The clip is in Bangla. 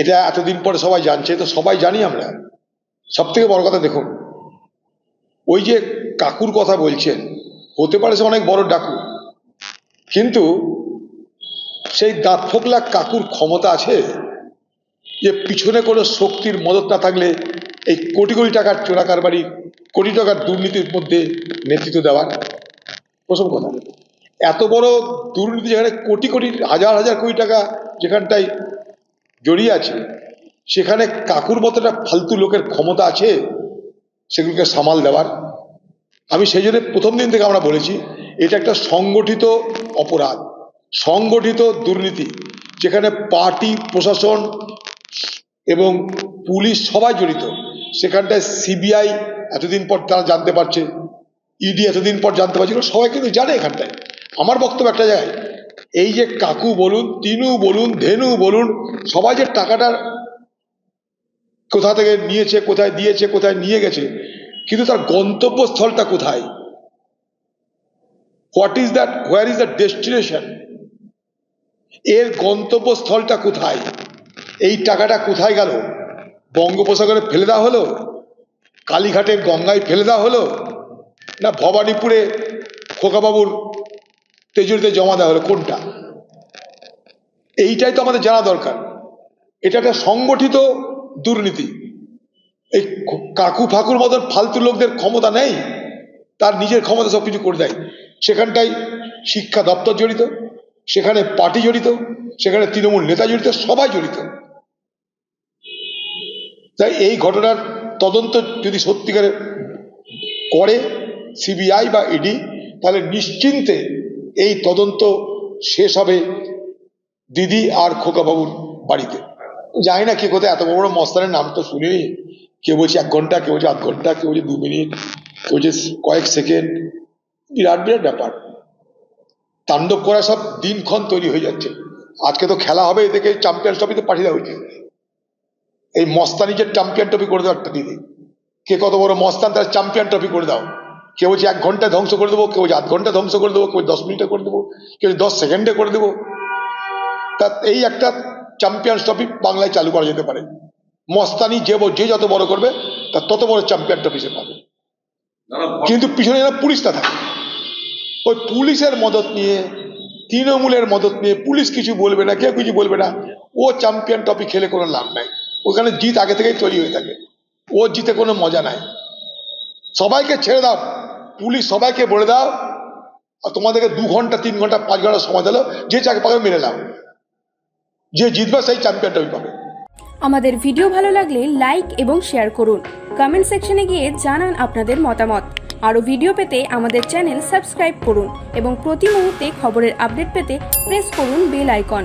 এটা এতদিন পরে সবাই জানছে, তো সবাই জানি আমরা। সব থেকে বড় কথা দেখুন, ওই যে কাকুর কথা বলছেন, হতে পারে সে অনেক বড় ডাকু, কিন্তু সেই দাঁত ফোকলা কাকুর ক্ষমতা আছে যে পিছনে কোনো শক্তির মদত না থাকলে এই কোটি কোটি টাকার চোরা কারবারি কোটি টাকার দুর্নীতির মধ্যে নেতৃত্ব দেওয়ার। প্রথম কথা, এত বড় দুর্নীতি যেখানে কোটি কোটি, হাজার হাজার কোটি টাকা যেখানটায় জড়িয়ে আছে। সেখানে কাকুর মতো একটা ফালতু লোকের ক্ষমতা আছে, সেগুলোকে সামাল দেওয়ার। আমি সেই জন্য প্রথম দিন থেকে আমরা বলেছি, এটা একটা সংগঠিত অপরাধ, সংগঠিত দুর্নীতি, যেখানে পার্টি, প্রশাসন এবং পুলিশ সবাই জড়িত। সেখানটায় সিবিআই এতদিন পর তারা জানতে পারছে, ইডি এতদিন পর জানতে পারছে সবাই কিন্তু জানে এখানটায়। আমার বক্তব্য একটা জায়গায় এই যে কাকু বলুন, তিনু বলুন, ধেনু বলুন, সবাই যে টাকাটা কোথা থেকে নিয়েছে, কোথায় দিয়েছে, কোথায় নিয়ে গেছে, কিন্তু তার গন্তব্যস্থলটা কোথায়? What is that where is the destination এর গন্তব্যস্থলটা কোথায়? এই টাকাটা কোথায় গেল? বঙ্গোপসাগরে ফেলে দেওয়া হলো? কালীঘাটের গঙ্গায় ফেলে দেওয়া হলো? না ভবানীপুরে খোকাবাবুর তেজুরিতে জমা দেওয়া হলো, কোনটা? এইটাই তো আমাদের জানা দরকার। এটা একটা সংগঠিত দুর্নীতি। এই কাকু ফাকুর মতন ফালতু লোকদের ক্ষমতা নেই, তার নিজের ক্ষমতা সব কিছু করে দেয়। সেখানটায় শিক্ষা দপ্তর জড়িত, সেখানে পার্টি জড়িত, সেখানে তৃণমূল নেতা জড়িত, সবাই জড়িত। তাই এই ঘটনার তদন্ত যদি সত্যিকারে করে, সিবিআই বা ইডি, তাহলে নিশ্চিন্তে এই তদন্ত শেষ হবে দিদি আর খোকাবাবুর বাড়িতে। জানি না কে কোথায়, এত বড় মস্তানের নাম তো শুনিনি। কেউ বলছে এক ঘণ্টা, কেউ বলছে আধ ঘণ্টা, কেউ বলছে দু মিনিট, কেউ বলছে কয়েক সেকেন্ড। বিরাট বিরাট ব্যাপার। তাণ্ডব করা সব দিনক্ষণ তৈরি হয়ে যাচ্ছে। আজকে তো খেলা হবে, এদেরকে চ্যাম্পিয়ন্স ট্রফিতে পাঠিয়ে দেওয়া হয়েছে। এই মস্তানি যে চ্যাম্পিয়ন ট্রফি করে দাও একটা দিদি। কে কত বড় মস্তান, তার চ্যাম্পিয়ন ট্রফি করে দাও। কেউ বলছে এক ঘণ্টা ধ্বংস করে দেবো কেউ বলছে আধ ঘণ্টা ধ্বংস করে দেবো কেউ দশ মিনিটে করে দেবো কেউ দশ সেকেন্ডে করে দেবো। তা এই একটা চ্যাম্পিয়ন্স ট্রফি বাংলায় চালু করা যেতে পারে। মস্তানি যে যে যত বড় করবে তার তত বড় চ্যাম্পিয়ন ট্রফি সে পাবে। কিন্তু পিছনে যেন পুলিশটা থাকে। ওই পুলিশের মদত নিয়ে তৃণমূলের মদত নিয়ে পুলিশ কিছু বলবে না কেউ কিছু বলবে না। ও চ্যাম্পিয়ন ট্রফি খেলে কোনো লাভ নাই। ওখানে জিত আগে থেকেই তৈরি হয়ে থাকে। ও জিতে কোনো মজা নাই। সবাইকে ছেড়ে দাও। পুলিশ সবাইকে বলে দাও, আর তোমাদেরকে দু ঘণ্টা, তিন ঘণ্টা, পাঁচ ঘণ্টা সময় দিলো, যে চাকরি পাবে মেরে নাও। যে জিতবে সেই চ্যাম্পিয়ন ট্রফি পাবে। আমাদের ভিডিও ভালো লাগলে লাইক এবং শেয়ার করুন। কমেন্ট সেকশনে গিয়ে জানান আপনাদের মতামত। আরও ভিডিও পেতে আমাদের চ্যানেল সাবস্ক্রাইব করুন এবং প্রতি মুহূর্তে খবরের আপডেট পেতে প্রেস করুন বেল আইকন।